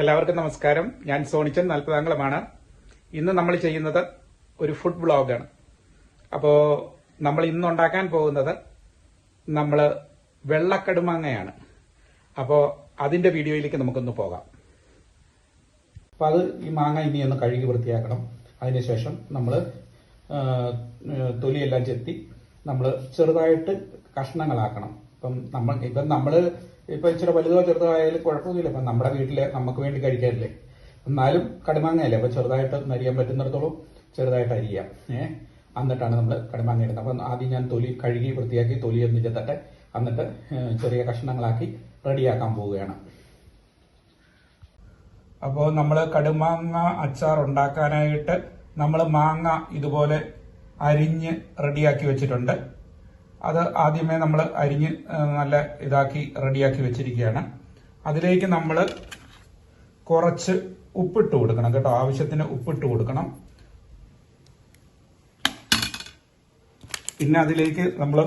എല്ലാവർക്കും നമസ്കാരം. ഞാൻ സോണിച്ചൻ നാൽപ്പതാംഗളമാണ്. ഇന്ന് നമ്മൾ ചെയ്യുന്നത് ഒരു ഫുഡ് ബ്ലോഗാണ് അപ്പോൾ നമ്മൾ ഇന്ന് ഉണ്ടാക്കാൻ പോകുന്നത് നമ്മൾ വെള്ളക്കടുമാങ്ങയാണ്. അപ്പോൾ അതിന്റെ വീഡിയോയിലേക്ക് നമുക്കൊന്ന് പോകാം. അപ്പം അത് ഈ മാങ്ങ ഇനി ഒന്ന് കഴുകി വൃത്തിയാക്കണം. അതിനുശേഷം നമ്മൾ തൊലിയെല്ലാം ചെത്തി നമ്മൾ ചെറുതായിട്ട് കഷ്ണങ്ങളാക്കണം. ഇപ്പം നമ്മൾ ഇപ്പം നമ്മൾ ഇപ്പം ഇച്ചിരി വലുതോ ചെറുതോ ആയാലും കുഴപ്പമൊന്നുമില്ല. ഇപ്പൊ നമ്മുടെ വീട്ടിൽ നമുക്ക് വേണ്ടി കഴിക്കാറില്ലേ? എന്നാലും കടുമാങ്ങയല്ലേ? അപ്പൊ ചെറുതായിട്ട് നരിയാൻ പറ്റുന്നിടത്തോളം ചെറുതായിട്ട് അരിയാം. ഏഹ് എന്നിട്ടാണ് നമ്മൾ കടുമാങ്ങ ഇടുന്നത്. അപ്പം ആദ്യം ഞാൻ തൊലി കഴുകി വൃത്തിയാക്കി തൊലി ഒന്ന് ചെത്തട്ടെ. എന്നിട്ട് ചെറിയ കഷ്ണങ്ങളാക്കി റെഡിയാക്കാൻ പോവുകയാണ്. അപ്പോൾ നമ്മൾ കടുമാങ്ങ അച്ചാർ ഉണ്ടാക്കാനായിട്ട് നമ്മൾ മാങ്ങ ഇതുപോലെ അരിഞ്ഞ് റെഡിയാക്കി വെച്ചിട്ടുണ്ട്. അത് ആദ്യമേ നമ്മൾ അരിഞ്ഞ് നല്ല ഇതാക്കി റെഡിയാക്കി വെച്ചിരിക്കുകയാണ്. അതിലേക്ക് നമ്മൾ കുറച്ച് ഉപ്പിട്ട് കൊടുക്കണം കേട്ടോ. ആവശ്യത്തിന് ഉപ്പിട്ട് കൊടുക്കണം. പിന്നെ അതിലേക്ക് നമ്മൾ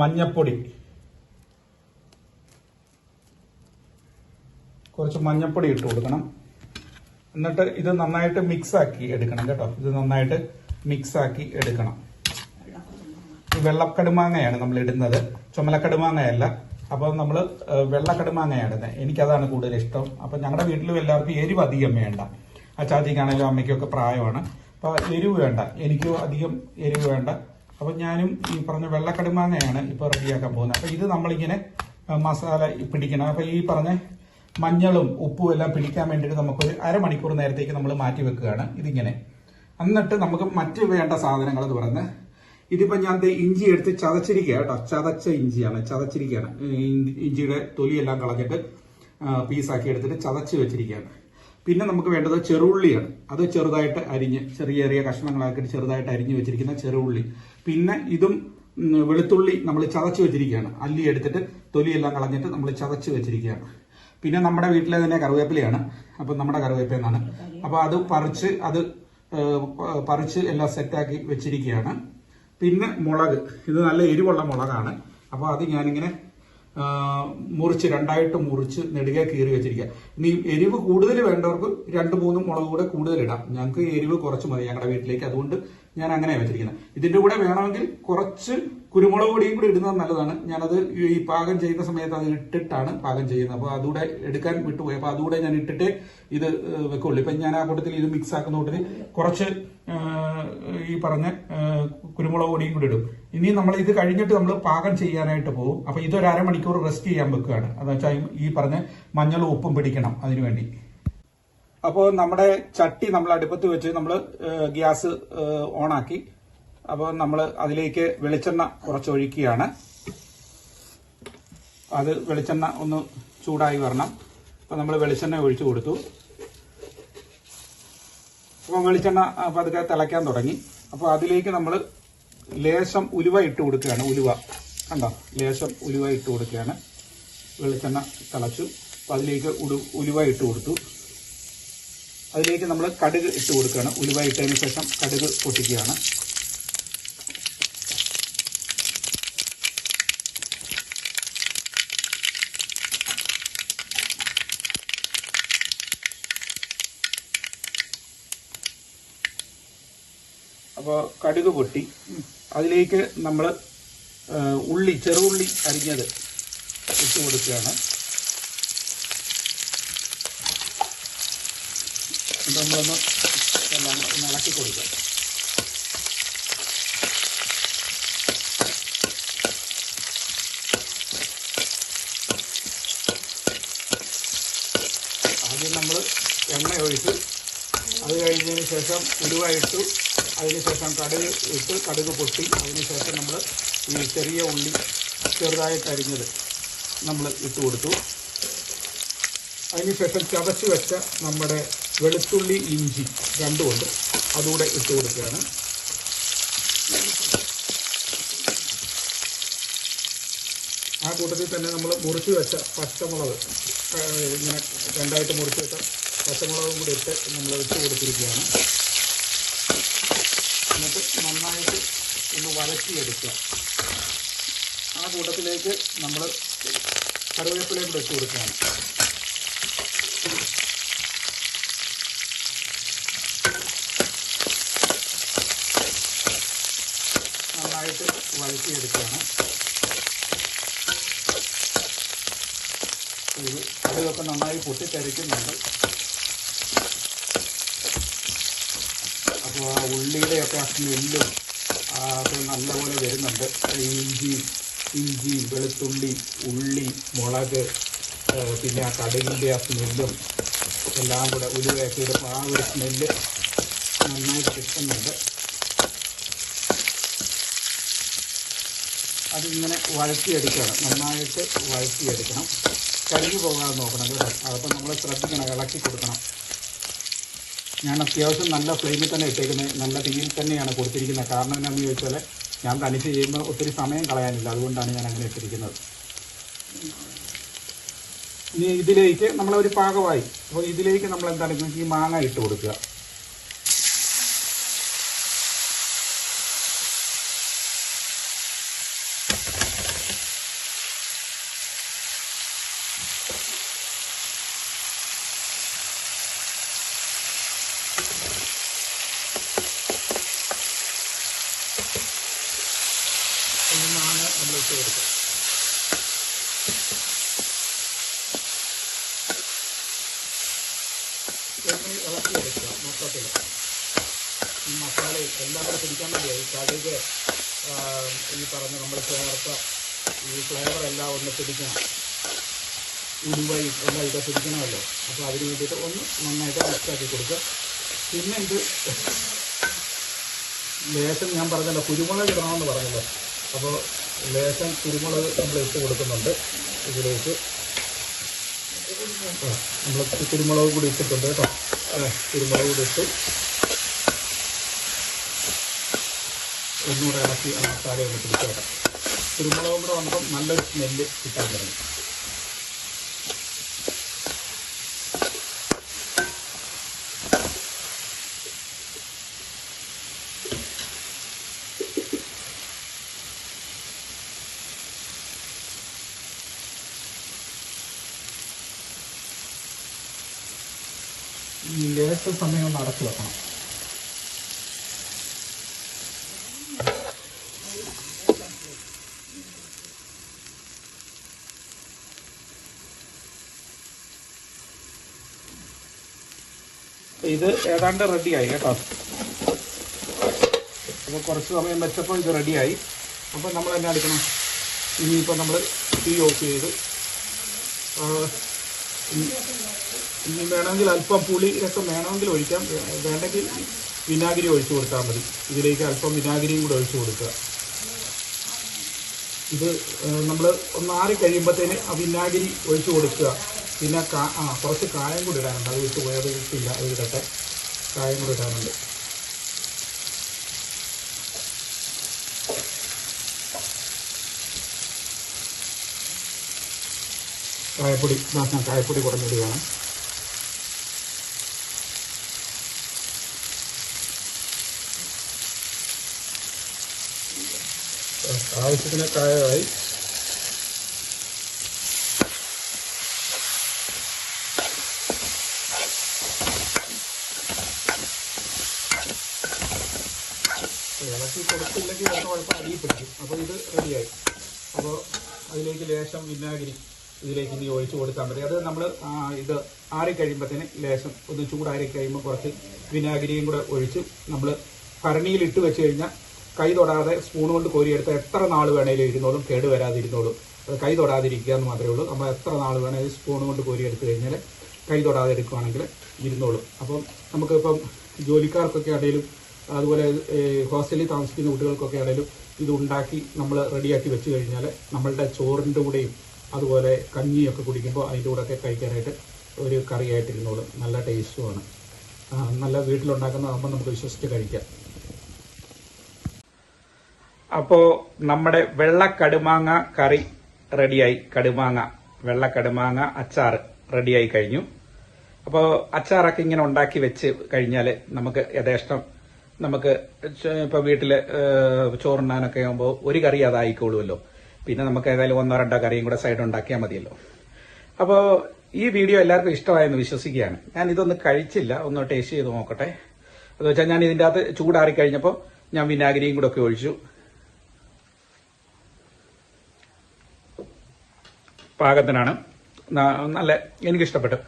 മഞ്ഞപ്പൊടി. കുറച്ച് മഞ്ഞപ്പൊടി ഇട്ട് കൊടുക്കണം. എന്നിട്ട് ഇത് നന്നായിട്ട് മിക്സ് ആക്കി എടുക്കണം കേട്ടോ. ഇത് നന്നായിട്ട് മിക്സ് ആക്കി എടുക്കണം. ഈ വെള്ളക്കടുമാങ്ങയാണ് നമ്മൾ ഇടുന്നത്. ചുമലക്കടുമാങ്ങയല്ല. അപ്പോൾ നമ്മൾ വെള്ളക്കടുമാങ്ങയാണ് ഇടുന്നത് എനിക്കതാണ് കൂടുതൽ ഇഷ്ടം. അപ്പം ഞങ്ങളുടെ വീട്ടിലും എല്ലാവർക്കും എരിവ് അധികം വേണ്ട. അച്ചാച്ചിക്കാണെങ്കിലും അമ്മയ്ക്കൊക്കെ പ്രായമാണ്. അപ്പോൾ എരിവ് വേണ്ട. എനിക്കും അധികം എരിവ് വേണ്ട. അപ്പം ഞാനും ഈ പറഞ്ഞ വെള്ളക്കടുമാങ്ങയാണ് ഇപ്പൊ റെഡിയാക്കാൻ പോകുന്നത്. അപ്പോൾ ഇത് നമ്മളിങ്ങനെ മസാല പിടിക്കണം. അപ്പോൾ ഈ പറഞ്ഞ മഞ്ഞളും ഉപ്പും എല്ലാം പിടിക്കാൻ വേണ്ടിയിട്ട് നമുക്കൊരു അരമണിക്കൂർ നേരത്തേക്ക് നമ്മൾ മാറ്റി വെക്കുകയാണ്. ഇതിങ്ങനെ. എന്നിട്ട് നമുക്ക് മറ്റ് വേണ്ട സാധനങ്ങൾ എന്ന് പറയുന്നത് ഇതിപ്പോ ഞാൻ ഇഞ്ചി എടുത്ത് ചതച്ചിരിക്കുക കേട്ടോ. ചതച്ച ഇഞ്ചിയാണ് ചതച്ചിരിക്കുകയാണ്. ഇഞ്ചിയുടെ തൊലിയെല്ലാം കളഞ്ഞിട്ട് പീസാക്കി എടുത്തിട്ട് ചതച്ച് വെച്ചിരിക്കുകയാണ്. പിന്നെ നമുക്ക് വേണ്ടത് ചെറുള്ളിയാണ്. അത് ചെറുതായിട്ട് അരിഞ്ഞ് ചെറിയ ചെറിയ കഷ്ണങ്ങളാക്കിയിട്ട് ചെറുതായിട്ട് അരിഞ്ഞ് വെച്ചിരിക്കുന്ന ചെറുള്ളി. പിന്നെ ഇതും വെളുത്തുള്ളി നമ്മൾ ചതച്ച് വെച്ചിരിക്കുകയാണ്. അല്ലി എടുത്തിട്ട് തൊലിയെല്ലാം കളഞ്ഞിട്ട് നമ്മൾ ചതച്ച് വെച്ചിരിക്കുകയാണ്. പിന്നെ നമ്മുടെ വീട്ടിലെ തന്നെ കറിവേപ്പിലയാണ്. അപ്പം നമ്മുടെ കറിവേപ്പില എന്നാണ്. അപ്പോൾ അത് പറിച്ച് അത് പറിച്ച് എല്ലാം സെറ്റാക്കി വെച്ചിരിക്കുകയാണ്. പിന്നെ മുളക്. ഇത് നല്ല എരിവുള്ള മുളകാണ്. അപ്പോൾ അത് ഞാനിങ്ങനെ മുറിച്ച് രണ്ടായിട്ട് മുറിച്ച് നെടുകെ കീറി വെച്ചിരിക്കുക ഇനി എരിവ് കൂടുതൽ വേണ്ടവർക്ക് രണ്ട് മൂന്ന് മുളക് കൂടെ കൂടുതൽ ഇടാം. ഞങ്ങൾക്ക് എരിവ് കുറച്ച് മതി ഞങ്ങളുടെ വീട്ടിലേക്ക്. അതുകൊണ്ട് ഞാൻ അങ്ങനെ വെച്ചിരിക്കുന്നത്. ഇതിന്റെ കൂടെ വേണമെങ്കിൽ കുറച്ച് കുരുമുളക് പൊടിയും കൂടി ഇടുന്നത് നല്ലതാണ്. ഞാനത് ഈ പാകം ചെയ്യുന്ന സമയത്ത് അത് ഇട്ടിട്ടാണ് പാകം ചെയ്യുന്നത്. അപ്പോൾ അതുകൂടെ എടുക്കാൻ വിട്ടുപോയി. അപ്പോൾ അതുകൂടെ ഞാൻ ഇട്ടിട്ടേ ഇത് വെക്കുള്ളൂ. ഇപ്പം ഞാൻ ആ കൂട്ടത്തിൽ ഇത് മിക്സ് ആക്കുന്ന കൂട്ടത്തിൽ കുറച്ച് ഈ പറഞ്ഞ കുരുമുളക് പൊടിയും കൂടി ഇടും. ഇനി നമ്മൾ ഇത് കഴിഞ്ഞിട്ട് നമ്മൾ പാകം ചെയ്യാനായിട്ട് പോകും. അപ്പോൾ ഇതൊരു അരമണിക്കൂർ റെസ്റ്റ് ചെയ്യാൻ വെക്കുകയാണ്. അതെന്ന് വെച്ചാൽ ഈ പറഞ്ഞ മഞ്ഞളും ഉപ്പും പിടിക്കണം അതിനുവേണ്ടി. അപ്പോൾ നമ്മുടെ ചട്ടി നമ്മൾ അടുപ്പത്ത് വെച്ച് നമ്മൾ ഗ്യാസ് ഓണാക്കി. അപ്പോൾ നമ്മൾ അതിലേക്ക് വെളിച്ചെണ്ണ കുറച്ച് ഒഴിക്കുകയാണ് അത് വെളിച്ചെണ്ണ ഒന്ന് ചൂടായി വരണം. അപ്പോൾ നമ്മൾ വെളിച്ചെണ്ണ ഒഴിച്ചു കൊടുത്തു. അപ്പോൾ വെളിച്ചെണ്ണ പതുക്കെ തിളയ്ക്കാൻ തുടങ്ങി. അപ്പോൾ അതിലേക്ക് നമ്മൾ ലേശം ഉലുവ ഇട്ട് കൊടുക്കുകയാണ്. ഉലുവ. കണ്ടോ? ലേശം ഉലുവ ഇട്ട് കൊടുക്കുകയാണ്. വെളിച്ചെണ്ണ തിളച്ചു. അപ്പോൾ അതിലേക്ക് ഉലുവ ഇട്ട് കൊടുത്തു. അതിലേക്ക് നമ്മൾ കടുക് ഇട്ട് കൊടുക്കുകയാണ്. ഉലുവ ഇട്ടതിന് ശേഷം കടുക് പൊട്ടിക്കുകയാണ്. അപ്പോൾ കടുക് പൊട്ടി. അതിലേക്ക് നമ്മൾ ഉള്ളി ചെറുള്ളി അരിഞ്ഞത് ഇട്ട് കൊടുക്കുകയാണ്. നമ്മളൊന്ന് ഒന്ന് ഇളക്കി കൊടുക്കുക ആദ്യം നമ്മൾ എണ്ണ ഒഴിച്ച് അത് കഴിഞ്ഞതിന് ശേഷം ഉലുവ ഇട്ടു. അതിനുശേഷം കടുക് ഇട്ട് കടുക് പൊട്ടി. അതിനുശേഷം നമ്മൾ ഈ ചെറിയ ഉള്ളി ചെറുതായിട്ട് അരിഞ്ഞത് നമ്മൾ ഇട്ട് കൊടുത്തു. അതിനുശേഷം ചതച്ച് വെച്ച നമ്മുടെ വെളുത്തുള്ളി ഇഞ്ചി രണ്ടുമുണ്ട്. അതുകൂടെ ഇട്ട് കൊടുക്കുകയാണ്. ആ കൂട്ടത്തിൽ തന്നെ നമ്മൾ മുറിച്ച് വെച്ച പച്ചമുളക് ഇങ്ങനെ രണ്ടായിട്ട് മുറിച്ച് വെച്ച പച്ചമുളകും കൂടി ഇട്ട് നമ്മൾ ഇട്ട് കൊടുത്തിരിക്കുകയാണ്. എന്നിട്ട് നന്നായിട്ട് ഒന്ന് വഴറ്റിയെടുക്കുക. ആ കൂട്ടത്തിലേക്ക് നമ്മൾ കറിവേപ്പിലയും കൂടെ ഇട്ട് കൊടുക്കുകയാണ്. വഴറ്റിയെടുക്കുകയാണ് ഇത് കടുകൊക്കെ നന്നായി പൊട്ടിത്തെറിക്കുന്നുണ്ട്. അപ്പോൾ ആ ഉള്ളിയുടെയൊക്കെ ആ സ്മെല്ലും അത് നല്ലപോലെ വരുന്നുണ്ട്. ഇഞ്ചി ഇഞ്ചി വെളുത്തുള്ളി ഉള്ളി മുളക് പിന്നെ ആ കടുകിന്റെ ആ സ്മെല്ലും എല്ലാം കൂടെ ഉലുവയൊക്കെ ഇടുമ്പോൾ ആ ഒരു സ്മെല്ല് നന്നായിട്ട് കിട്ടുന്നുണ്ട്. അതിങ്ങനെ വഴറ്റിയെടുക്കണം. നന്നായിട്ട് വഴറ്റിയെടുക്കണം. കരിഞ്ഞു പോകാതെ നോക്കണം കേട്ടോ. അതൊക്കെ നമ്മൾ ശ്രദ്ധിക്കണം ഇളക്കി കൊടുക്കണം. ഞാൻ അത്യാവശ്യം നല്ല ഫ്ലെയിമിൽ തന്നെ ഇട്ടേക്കുന്നത് നല്ല തീയിൽ തന്നെയാണ് കൊടുത്തിരിക്കുന്നത്. കാരണം എന്താണെന്ന് ചോദിച്ചാൽ ഞാൻ തനിച്ച് ചെയ്യുമ്പോൾ ഒത്തിരി സമയം കളയാനില്ല. അതുകൊണ്ടാണ് ഞാൻ അങ്ങനെ ഇട്ടിരിക്കുന്നത്. ഇനി ഇതിലേക്ക് നമ്മളൊരു പാകമായി. അപ്പോൾ ഇതിലേക്ക് നമ്മൾ എന്താണ് ഈ മാങ്ങ ഇട്ട് കൊടുക്കുക ഈ മാങ്ങ നമ്മൾ ഇട്ട് കൊടുക്കാം ഇളക്കി ഇളക്കിയെടുക്കുക മൊത്തത്തിൽ ഈ മസാല എല്ലാം കൂടെ പിടിക്കാൻ വേണ്ടിയായി കടുക് ഈ പറഞ്ഞ നമ്മൾ ചേർത്ത ഈ ഫ്ലേവർ എല്ലാം ഒന്ന് പിടിക്കണം ഉരുവായി എല്ലാം ഇതൊക്കെ പിടിക്കണമല്ലോ അപ്പോൾ അതിന് വേണ്ടിയിട്ട് ഒന്ന് നന്നായിട്ട് മിക്സാക്കി കൊടുക്കുക പിന്നെ ഇത് ലേശം ഞാൻ പറഞ്ഞല്ലോ കുരുമുളക് ഇടണമെന്ന് പറഞ്ഞല്ലോ അപ്പോൾ ലേശം കുരുമുളക് നമ്മൾ ഇട്ട് കൊടുക്കുന്നുണ്ട് ഇതിലേക്ക്. നമ്മൾ കുരുമുളക് കൂടി ഇട്ടിട്ടുണ്ട് കേട്ടോ. കുരുമുളക് കൂടി ഇട്ട് ഒന്നുകൂടെ ഇളക്കി മസാല ഒന്ന് പിടിച്ചോട്ടെ കുരുമുളകും കൂടെ വന്നപ്പോൾ നല്ലൊരു സ്മെല്ല് കിട്ടാൻ തുടങ്ങി. ഈ ലേശ സമയം ഒന്ന് അടച്ചു വെക്കണം. ഇത് ഏതാണ്ട് റെഡിയായി കേട്ടോ. അപ്പോൾ കുറച്ച് സമയം വെച്ചപ്പോൾ ഇത് റെഡിയായി. അപ്പോൾ നമ്മൾ എന്നാ എടുക്കണം? ഇനിയിപ്പോൾ നമ്മൾ തീ ഓഫ് ചെയ്ത് ഇനി- വേണമെങ്കിൽ അല്പം പുളി പുളിയൊക്കെ വേണമെങ്കിൽ ഒഴിക്കാം. വേണ്ടെങ്കിൽ വിനാഗിരി ഒഴിച്ചു കൊടുത്താൽ മതി. ഇതിലേക്ക് അല്പം വിനാഗിരിയും കൂടെ ഒഴിച്ചു കൊടുക്കുക. ഇത് നമ്മൾ ഒന്ന് ആറി കഴിയുമ്പോഴത്തേന് ആ വിനാഗിരി ഒഴിച്ചു കൊടുക്കുക. പിന്നെ കാ ആ കുറച്ച് കായം കൂടി ഇടാനുണ്ട്. അത് വിട്ട് പോയത് ഇട്ടില്ല അത് ഇടട്ടെ. കായം കൂടി ഇടാനുണ്ട്. കായപ്പൊടി കായപ്പൊടി കുറഞ്ഞിടുകയാണ്. ആവശ്യത്തിന് കായമായി ഇളക്കി കൊടുത്തില്ലെങ്കിൽ വേറെ കുഴപ്പം അടിയിൽ പിടിക്കും. അപ്പോൾ ഇത് റെഡിയായി. അപ്പോൾ അതിലേക്ക് ലേശം വിനാഗിരി ഇതിലേക്ക് ഇനി ഒഴിച്ചു കൊടുത്താൽ മതി. അത് നമ്മൾ ഇത് ആറി കഴിയുമ്പോഴത്തേന് ലേശം ഒന്ന് ചൂടാറി കഴിയുമ്പോൾ കുറച്ച് വിനാഗിരിയും കൂടെ ഒഴിച്ച് നമ്മൾ ഭരണിയിൽ ഇട്ട് വെച്ച് കഴിഞ്ഞാൽ കൈ തൊടാതെ സ്പൂൺ കൊണ്ട് കോരിയെടുത്താൽ എത്ര നാൾ വേണേലും ഇരുന്നോളും കേട് വരാതിരുന്നോളും. അത് കൈ തൊടാതിരിക്കുക എന്ന് മാത്രമേ ഉള്ളൂ. നമ്മൾ എത്ര നാൾ വേണേലും സ്പൂൺ കൊണ്ട് കോരിയെടുത്ത് കഴിഞ്ഞാൽ കൈ തൊടാതെ എടുക്കുകയാണെങ്കിൽ ഇരുന്നോളും. അപ്പം നമുക്കിപ്പം ജോലിക്കാർക്കൊക്കെ ആണെങ്കിലും അതുപോലെ ഹോസ്റ്റലിൽ താമസിക്കുന്ന കുട്ടികൾക്കൊക്കെ ആണെങ്കിലും ഇത് ഉണ്ടാക്കി നമ്മൾ റെഡിയാക്കി വെച്ച് കഴിഞ്ഞാൽ നമ്മളുടെ ചോറിന്റെ കൂടെയും അതുപോലെ കഞ്ഞിയൊക്കെ കുടിക്കുമ്പോൾ അതിന്റെ കൂടെയൊക്കെ കഴിക്കാനായിട്ട് ഒരു കറിയായിട്ടിരുന്നോളും നല്ല ടേസ്റ്റുമാണ്. നല്ല വീട്ടിലുണ്ടാക്കുന്നതാകുമ്പോൾ നമുക്ക് വിശ്വസിച്ച് കഴിക്കാം. അപ്പോൾ നമ്മുടെ വെള്ള കടുമാങ്ങ കറി റെഡിയായി. കടുമാങ്ങ വെള്ള കടുമാങ്ങ അച്ചാർ റെഡിയായി കഴിഞ്ഞു. അപ്പോൾ അച്ചാറൊക്കെ ഇങ്ങനെ ഉണ്ടാക്കി വെച്ച് കഴിഞ്ഞാൽ നമുക്ക് യഥേഷ്ടം നമുക്ക് ഇപ്പൊ വീട്ടിൽ ചോറുണ്ണാനൊക്കെ ആകുമ്പോൾ ഒരു കറി അതായിക്കോളുമല്ലോ പിന്നെ നമുക്ക് ഏതായാലും ഒന്നോ രണ്ടോ കറിയും കൂടെ സൈഡ് ഉണ്ടാക്കിയാൽ മതിയല്ലോ. അപ്പോൾ ഈ വീഡിയോ എല്ലാവർക്കും ഇഷ്ടമായെന്ന് വിശ്വസിക്കുകയാണ്. ഞാൻ ഇതൊന്ന് കഴിച്ചില്ല. ഒന്ന് ടേസ്റ്റ് ചെയ്ത് നോക്കട്ടെ. അത് വെച്ചാൽ ഞാൻ ഇതിന്റെ അകത്ത് ചൂടാറി കഴിഞ്ഞപ്പോൾ ഞാൻ വിനാഗിരിയും കൂടെ ഒക്കെ ഒഴിച്ചു. പാകത്തിനാണ്. നല്ല എനിക്കിഷ്ടപ്പെട്ടു.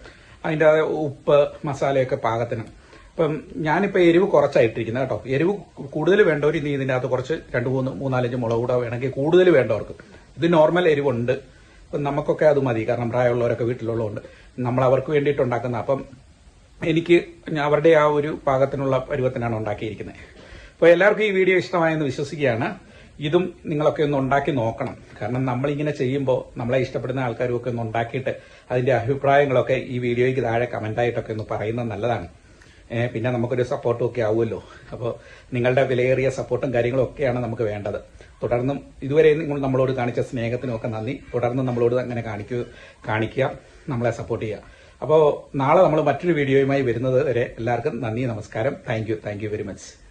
അതിന്റെ ഉപ്പ് മസാലയൊക്കെ പാകത്തിന്. ഇപ്പം ഞാനിപ്പോൾ എരിവ് കുറച്ചായിട്ടിരിക്കുന്നത് കേട്ടോ. എരിവ് കൂടുതൽ വേണ്ടവർ ഇനി ഇതിന്റെ അകത്ത് കുറച്ച് രണ്ട് മൂന്ന് മൂന്നാലഞ്ച് മുളക് കൂടെ വേണമെങ്കിൽ കൂടുതൽ വേണ്ടവർക്ക്. ഇത് നോർമൽ എരിവുണ്ട്. ഇപ്പം നമുക്കൊക്കെ അത് മതി. കാരണം പ്രായമുള്ളവരൊക്കെ വീട്ടിലുള്ളതുകൊണ്ട് നമ്മൾ അവർക്ക് വേണ്ടിയിട്ട് ഉണ്ടാക്കുന്ന. അപ്പം എനിക്ക് അവരുടെ ആ ഒരു പാകത്തിനുള്ള പരുവത്തിനാണ് ഉണ്ടാക്കിയിരിക്കുന്നത് അപ്പോൾ എല്ലാവർക്കും ഈ വീഡിയോ ഇഷ്ടമായെന്ന് വിശ്വസിക്കുകയാണ്. ഇതും നിങ്ങളൊക്കെ ഒന്ന് ഉണ്ടാക്കി നോക്കണം. കാരണം നമ്മളിങ്ങനെ ചെയ്യുമ്പോൾ നമ്മളെ ഇഷ്ടപ്പെടുന്ന ആൾക്കാരും ഒക്കെ ഒന്ന് ഉണ്ടാക്കിയിട്ട് അതിന്റെ അഭിപ്രായങ്ങളൊക്കെ ഈ വീഡിയോയ്ക്ക് താഴെ കമന്റായിട്ടൊക്കെ ഒന്ന് പറയുന്നത് നല്ലതാണ്. പിന്നെ നമുക്കൊരു സപ്പോർട്ടും ഒക്കെ ആവുമല്ലോ. അപ്പോൾ നിങ്ങളുടെ വിലയേറിയ സപ്പോർട്ടും കാര്യങ്ങളും ഒക്കെയാണ് നമുക്ക് വേണ്ടത്. തുടർന്നും ഇതുവരെ നിങ്ങൾ നമ്മളോട് കാണിച്ച സ്നേഹത്തിനൊക്കെ നന്ദി. തുടർന്നും നമ്മളോട് അങ്ങനെ കാണിക്കുക കാണിക്കുക നമ്മളെ സപ്പോർട്ട് ചെയ്യുക. അപ്പോൾ നാളെ നമ്മൾ മറ്റൊരു വീഡിയോയുമായി വരുന്നത് വരെ എല്ലാവർക്കും നന്ദി നമസ്കാരം. Thank you thank you very much